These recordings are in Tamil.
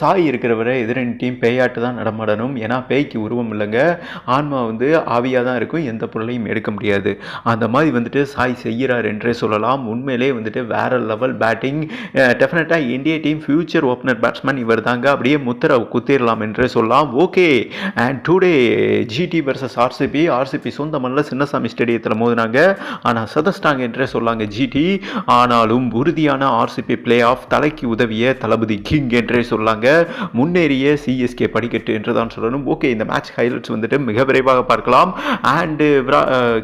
சாய் இருக்கிறவரை எதிரணி டீம் பேயாட்டு தான் நடமாடணும். ஏன்னா பேய்க்கு உருவம் இல்லைங்க. ஆன்மா வந்து ஆவியாக தான் இருக்கும். எந்த பொருளையும் எடுக்க முடியாது. அந்த மாதிரி வந்துட்டு சாய் செய்கிறார் என்றே சொல்லலாம். உண்மையிலே வந்துட்டு வேற லெவல் பேட்டிங் டெஃபினட்டாக இந்திய டீம் ஃபியூச்சர் ஓப்பனர் பேட்ஸ்மேன் இவர் தாங்க அப்படியே முத்திரை குத்திரலாம் என்றே சொல்லலாம். Okay and today GT versus RCB RCB சொந்த மண்ணில் சின்னசாமி ஸ்டேடியத்தில் மோதினாங்க. ஆனால் சதஸ்டாங்க என்றே சொல்லாங்க ஜிடி ஆனாலும் உறுதியான ஆர்சிபி பிளே ஆஃப் தலைக்கு உதவிய தளபதி கிங் என்றே சொல்லாங்க. முன்னேறிய சிஎஸ்கே படிக்கட்டு என்று தான் சொல்லணும். ஓகே இந்த மேட்ச் ஹைலைட்ஸ் வந்துட்டு மிக விரைவாக பார்க்கலாம். அண்டு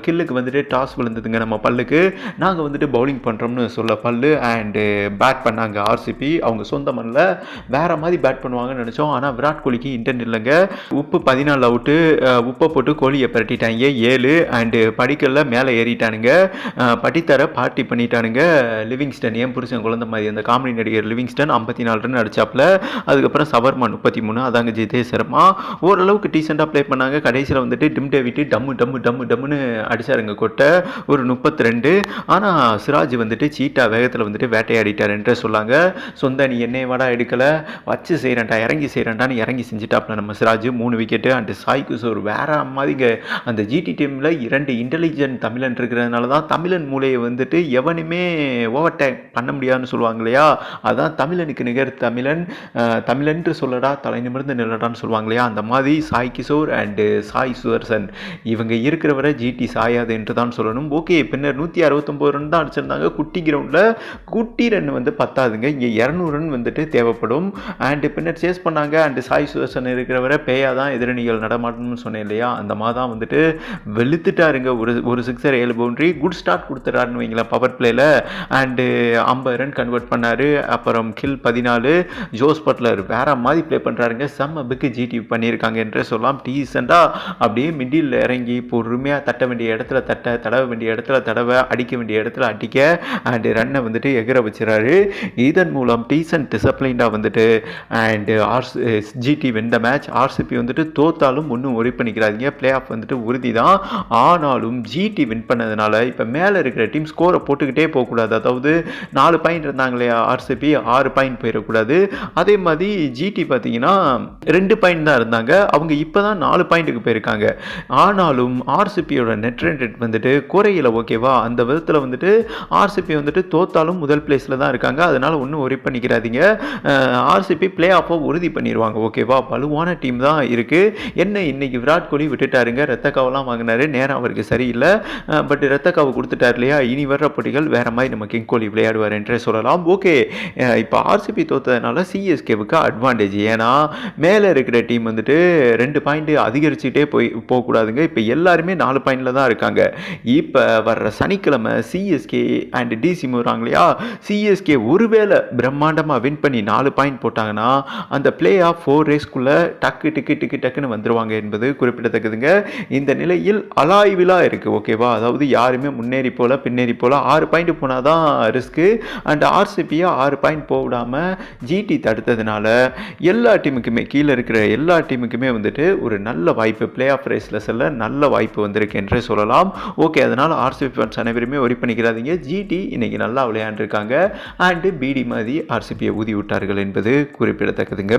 கில்லுக்கு uh, uh, வந்துட்டு டாஸ் விழுந்ததுங்க நம்ம பல்லுக்கு. நாங்கள் வந்துட்டு பவுலிங் பண்ணுறோம்னு சொல்ல பல்லு. அண்டு பேட் uh, பண்ணாங்க ஆர்சிபி அவங்க சொந்த மண்ணில் வேற மாதிரி பேட் பண்ணுவாங்கன்னு நினச்சோம். ஆனால் விராட் கோலிக்கு இன்டர்ன் இல்லைங்க. உப்பு பதினாலு அவுட்டு உப்பை போட்டு கோழியை பரட்டிட்டாங்க. ஏழு. அண்டு படிக்கல்ல மேலே ஏறிட்டானுங்க. படித்தர பார்ட்டி பண்ணிட்டானுங்க. லிவிங்ஸ்டன் ஏன் புருஷன் குழந்தை மாதிரி? அந்த காமெடி நடிகர் லிவிங்ஸ்டன் ஐம்பத்தி நாலு ரன் அடிச்சாப்புல. அதுக்கப்புறம் சவர்மா முப்பத்தி மூணு அதாங்க ஜிதேஷ் சர்மா. ஓரளவுக்கு டீசெண்டாக ப்ளே பண்ணாங்க. கடைசியில் வந்துட்டு டிம் டேவிட்டு டம்மு டம்மு டம்மு டம்முன்னு அடிச்சாருங்க கொட்டை. ஒரு முப்பத்தி ரெண்டு ஆனால் சிராஜ் வந்துட்டு சீட்டா வேகத்தில் வந்துட்டு வேட்டையாடிட்டாருன்ற சொல்லாங்க. சொந்த நீ என்னை வாடா எடுக்கலை. வச்சு செய்கிறேன்டா இறங்கி செய்கிறேன்டான்னு இறங்கி செஞ்சுட்டாப்புல நம்ம சிராஜ். மூணு விக்கெட்டு அண்ட் சாய் கிஷோர் வேற மாதிரிங்க. அந்த ஜிடி டீமில் இரண்டு இன்டெலிஜென்ட் தமிழன் இருக்கிறதுனால தான் தமிழன் மூலையை வந்துட்டு எவனுமே ஓவர் டேக் பண்ண முடியாதுன்னு சொல்லுவாங்க இல்லையா? அதான் தமிழனுக்கு நிகர் தமிழன். தமிழன்று சொல்லடா தலை நிமிர்ந்து நில்லடான்னு சொல்லுவாங்க இல்லையா? அந்த மாதிரி சாய் கிஷோர் அண்டு சாய் சுதர்சன். இவங்க இருக்கிற வரை ஜிடி சாயாது என்று தான் சொல்லணும். ஓகே பின்னர் நூற்றி அறுபத்தொம்போது ரன் தான் அடிச்சிருந்தாங்க. குட்டி கிரவுண்டில் குட்டி ரன் வந்து பத்தாதுங்க. இங்கே இரநூறு ரன் வந்துட்டு தேவைப்படும். அண்டு பின்னர் சேஸ் பண்ணாங்க. அண்டு சாய் சுதர்சன் இருக்கிற வரை பேயா தான் எதிரணிகள் நடமாட்டணும்னு சொன்னேன் இல்லையா? அந்த மாதிரி தான் வந்துட்டு வெளுத்துட்டாருங்க. ஒரு ஒரு சிக்ஸர் ஏழு பவுண்ட்ரி குட் ஸ்டார்ட் கொடுத்துட்டாருன்னு வைங்களேன் பவர் பிளேயில் அண்டு ஐம்பது ரன் கன்வெர்ட் பண்ணார். அப்புறம் கில் பதினாலு. ஜோஸ் பட்லர் வேற மாதிரி ப்ளே பண்ணுறாருங்க செம்ம பிக்கு ஜிடி பண்ணியிருக்காங்க என்றே சொல்லலாம். டீசெண்டாக அப்படியே மிடில் இறங்கி பொறுமையாக தட்ட வேண்டிய இடத்துல தட்ட தடவ வேண்டிய இடத்துல தடவை அடிக்க வேண்டிய இடத்துல அடிக்க அண்டு ரன்னை வந்துட்டு எகிற வச்சுறாரு. இதன் மூலம் டீசன்ட் டிசப்ளைண்டாக வந்துட்டு அண்டு ஆர்ஸ் ஜிடி வெந்த மேட்ச் ஆர்சிபி வந்துட்டு தோத்தாலும் ஒன்றும் ஒரி பண்ணிக்கிறாதீங்க பிளே ஆஃப் வந்துட்டு உறுதி தான் ஆனாலும் ஜிடி வின் பண்ணதுனால இப்போ மேலே இருக்கிற டீம் ஸ்கோரை போட்டுக்கிட்டே போகக்கூடாது. அதாவது நாலு பாயிண்ட் இருந்தாங்க இல்லையா ஆர்சிபி ஆறு பாயிண்ட் போயிடக்கூடாது அதே மாதிரி ஜிடி பார்த்தீங்கன்னா ரெண்டு பாயிண்ட் தான் இருந்தாங்க. அவங்க இப்போ தான் நாலு பாயிண்ட்டுக்கு போயிருக்காங்க. ஆனாலும் ஆர்சிபியோட நெட் ரேட் வந்துட்டு குறையில ஓகேவா அந்த விதத்தில் வந்துட்டு ஆர்சிபி வந்துட்டு தோத்தாலும் முதல் பிளேஸில் தான் இருக்காங்க. அதனால் ஒன்றும் ஒரி பண்ணிக்கிறாதீங்க ஆர்சிபி பிளே ஆஃபை உறுதி பண்ணிடுவாங்க ஓகேவா வலுவான டீம் தான் இருக்குது என்ன இன்னைக்கு விராட் கோலி விட்டுட்டாருங்க? ரத்தக்காவெல்லாம் வாங்கினாரு. நேரம் அவருக்கு சரியில்லை. பட் ரத்தக்காவை கொடுத்துட்டார் இல்லையா? இனி வர்ற போட்டிகள் வேறு மாதிரி நம்ம கிங் கோலி விளையாடுவார் என்றே சொல்லலாம். ஓகே இப்போ ஆர்சிபி தோத்ததுனால சிஎஸ்கேவுக்கு அட்வான்டேஜ் ஏன்னா மேலே இருக்கிற டீம் வந்துட்டு ரெண்டு பாயிண்ட் அதிகரிச்சுட்டே போய் போகக்கூடாதுங்க. இப்போ எல்லாருமே நாலு பாயிண்டில் தான் இருக்காங்க. இப்போ வர்ற சனிக்கிழமை சிஎஸ்கே அண்ட் டிசி முறாங்க இல்லையா? சிஎஸ்கே ஒருவேளை பிரம்மாண்டமாக வின் பண்ணி நாலு பாயிண்ட் போட்டாங்கன்னா அந்த பிளே ஆஃப் ஃபோர் ரேஸ்க்குள்ளே டக்கு டிக்கு டிக்கு டக்குன்னு வந்துடுவாங்க என்பது குறிப்பிடத்தக்கதுங்க. இந்த நிலையில் அலாய்விலாக இருக்குது ஓகேவா அதாவது யாருமே முன்னேறி போல பின்னேறி போல ஆறு பாயிண்ட் போனால் தான் ரிஸ்க்கு அண்ட் ஆர்சிபியை ஆறு பாயிண்ட் போடாமல் ஜிடி தடுத்ததுனால எல்லா டீமுக்குமே கீழே இருக்கிற எல்லா டீமுக்குமே வந்துட்டு ஒரு நல்ல வாய்ப்பு பிளே ஆஃப் ரேஸில் செல்ல நல்ல வாய்ப்பு வந்திருக்கு என்றே சொல்லலாம். ஓகே அதனால் ஆர்சிபி ஃபேன்ஸ் அனைவருமே ஒரி பண்ணிக்கிறாதீங்க ஜிடி இன்னைக்கு நல்லா விளையாண்டுருக்காங்க. அண்டு பிடி மாதிரி ஆர்சிபியை ஊதி விட்டார்கள் என்பது குறிப்பிடத்தக்கதுங்க.